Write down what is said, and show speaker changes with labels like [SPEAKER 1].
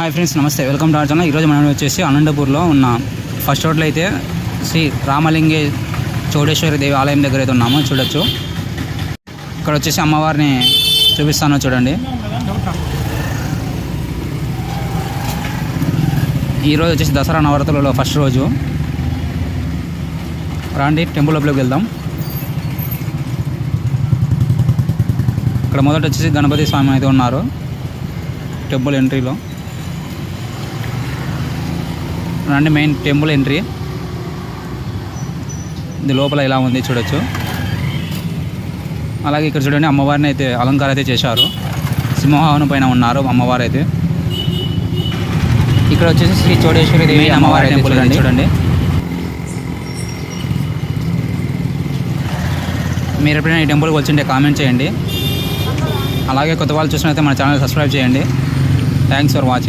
[SPEAKER 1] Hi friends నమస్తే. Welcome to ఈ channel ఈరోజు మనం వచ్చేసి అనంతపూర్లో ఉన్న. ఫస్ట్ రోడ్లో అయితే శ్రీ రామలింగే చౌడేశ్వరి దేవి ఆలయం దగ్గర అయితే ఉన్నాము. చూడొచ్చు. ఇక్కడ వచ్చేసి అమ్మవారిని చూపిస్తాను చూడండి. ఈరోజు వచ్చేసి దసరా నవరాత్రులలో ఫస్ట్ రోజు. రాండి టెంపుల్ లోపలికి వెళ్దాం. ఇక్కడ మొదట వచ్చేసి గణపతి స్వామి అయితే ఉన్నారు. టెంపుల్ ఎంట్రీలో రండి మెయిన్ టెంపుల్ ఎంట్రీ ఇది లోపల ఇలా ఉంది చూడొచ్చు. అలాగే ఇక్కడ చూడండి అమ్మవారిని అయితే అలంకారం అయితే చేశారు. సింహవాహనం పైన ఉన్నారు అమ్మవారు అయితే ఇక్కడ వచ్చేసి శ్రీ చోడేశ్వరి దేవి అమ్మవారి టెంపుల్ అండి. చూడండి. మీరు ఎప్పుడైనా ఈ టెంపుల్కి వచ్చింటే కామెంట్ చేయండి. అలాగే కొత్త వాళ్ళు చూసినైతే మన ఛానల్ సబ్స్క్రైబ్ చేయండి. Thanks for watching